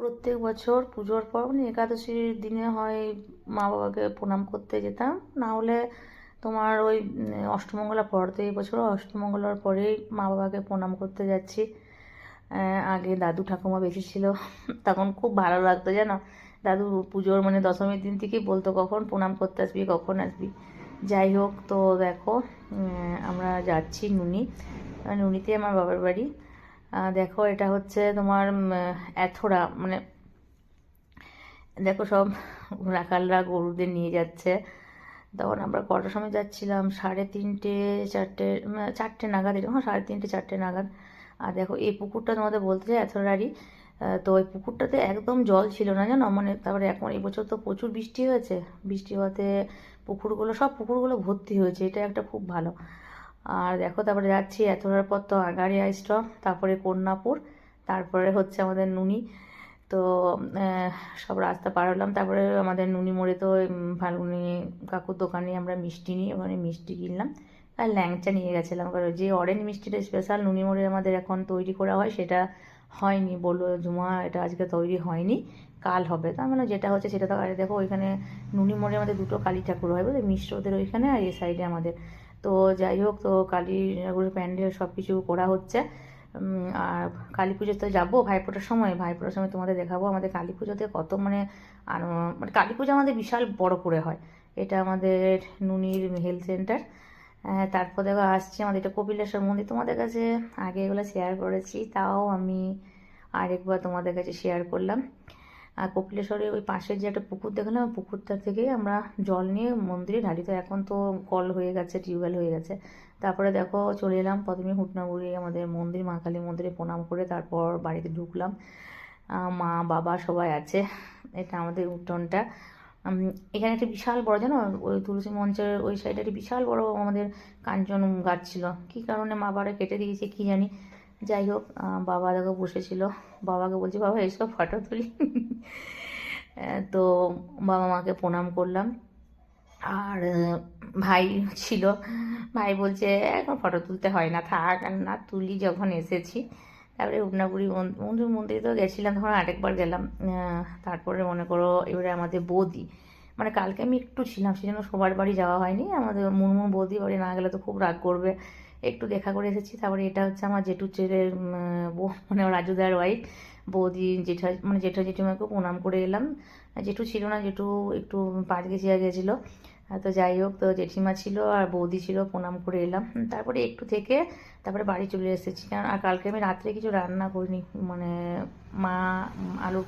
প্রত্যেক বছর পুজোর পর মানে একাদশীর দিনে হয় মা বাবাকে প্রণাম করতে যেতাম। না হলে তোমার ওই অষ্টমঙ্গলা পর তো এই বছরও অষ্টমঙ্গলার পরেই মা বাবাকে প্রণাম করতে যাচ্ছি। আগে দাদু ঠাকুমা বেশি ছিল, তখন খুব ভালো লাগতো জানো? দাদু পুজোর মানে দশমীর দিন থেকেই বলতো, কখন প্রণাম করতে আসবি, কখন আসবি? যাই হোক, তো দেখো আমরা যাচ্ছি নুনি। নুনিতে আমার বাবার বাড়ি। দেখো এটা হচ্ছে তোমার এথোরা মানে দেখো সব রাখালরা গরুদের নিয়ে যাচ্ছে। তখন আমরা কটার সময় যাচ্ছিলাম? সাড়ে তিনটে চারটে চারটে নাগাদ এরকম হ্যাঁ, সাড়ে তিনটে চারটে নাগাদ। আর দেখো এই পুকুরটা তোমাদের বলতে চাই এথোরারই। তো ওই পুকুরটাতে একদম জল ছিল না জানো? মানে তারপরে এখন এবছর তো প্রচুর বৃষ্টি হয়েছে। বৃষ্টি হওয়াতে পুকুরগুলো সব পুকুরগুলো ভর্তি হয়েছে। এটা একটা খুব ভালো। আর দেখো, তারপরে যাচ্ছি এতটার পর তো আগাড়িয়া স্টপ তারপরে কন্যাপুর, তারপরে হচ্ছে আমাদের নুনি। তো সব রাস্তা পার হলাম। তারপরে আমাদের নুনি মোড়ে তো ফাল্গুনি কাকুর দোকানে আমরা মিষ্টি নিই ওখানে মিষ্টি কিনলাম। আর ল্যাংচা নিয়ে গেছিলাম। কারণ যে অরেঞ্জ মিষ্টিটা স্পেশাল নুনি মোড়ে আমাদের এখন তৈরি করা হয়, সেটা হয়নি বলল জুমা এটা আজকে তৈরি হয়নি, কাল হবে। তার মানে যেটা হচ্ছে সেটা তো, আর দেখো, ওইখানে নুনি মোড়ে আমাদের দুটো কালী ঠাকুর হয় বুঝলে, মিশ্রদের ওইখানে আর এই সাইডে আমাদের। তো যাই হোক, তো কালী ঠাকুরের প্যান্ডেল সব কিছু করা হচ্ছে। আর কালী পুজোতে যাব ভাইফোঁটার সময়। ভাইফোঁটার সময় তোমাদের দেখাবো আমাদের কালী পুজোতে কত মানে মানে কালী পুজো আমাদের বিশাল বড় করে হয়। এটা আমাদের নুনির হেলথ সেন্টার। তারপর দেখো আসছি আমাদের এটা কপিলেশ্বর মন্দির। তোমাদের কাছে আগে এগুলো শেয়ার করেছি, তাও আমি আরেকবার তোমাদের কাছে শেয়ার করলাম। আর কপিলেশ্বরের ওই পাশের যে একটা পুকুর দেখলাম পুকুরটা থেকে আমরা জল নিয়ে মন্দিরে ঢালি। তো এখন তো কল হয়ে গেছে, টিউবওয়েল হয়ে গেছে। তারপরে দেখো চলে এলাম, প্রথমে হুটনাবুড়ি আমাদের মন্দির, মা কালী মন্দিরে প্রণাম করে তারপর বাড়িতে ঢুকলাম। মা, বাবা সবাই আছে, এটা আমাদের উঠোনটা। এখানে একটা বিশাল বড়, জানো, ওই তুলসী মঞ্চের ওই সাইডে একটা বিশাল বড় আমাদের কাঞ্চন গাছ ছিল। কী কারণে মা বাবারা কেটে দিয়েছে, কি জানি। যাই হোক বাবা দেখো বসেছিল। বাবাকে বলছি, বাবা এইসব ফটো তুলি। তো বাবা মাকে প্রণাম করলাম। আর ভাই ছিল। ভাই বলছে, এখন ফটো তুলতে হয় না, থাক, আর না তুলি যখন এসেছি। তারপরে উগনাপুরি মন্দির মন্দিরে তো গেছিলাম তখন আরেকবার গেলাম। তারপরে মনে করো এবারে আমাদের বৌদি মানে কালকে আমি একটু ছিলাম, সেজন্য সবার বাড়ি যাওয়া হয়নি। আমাদের মুনমুন বৌদি বাড়ি না গেলে তো খুব রাগ করবে। একটু দেখা করে এসেছি। তারপরে এটা হচ্ছে আমার জেঠু ছেলের বউ মানে রাজুদার ওয়াইফ বৌদি, জেঠা মানে জেঠা জেঠিমাকেও প্রণাম করে এলাম। জেঠু ছিল না, জেঠু একটু পাঁচ গেছিয়া গেছিল। তো যাই হোক, তো জেঠিমা ছিল আর বৌদি ছিল, প্রণাম করে এলাম। তারপরে একটু থেকে তারপরে বাড়ি চলে এসেছি। কারণ আর কালকে আমি রাত্রে কিছু রান্না করিনি মানে মা, আলু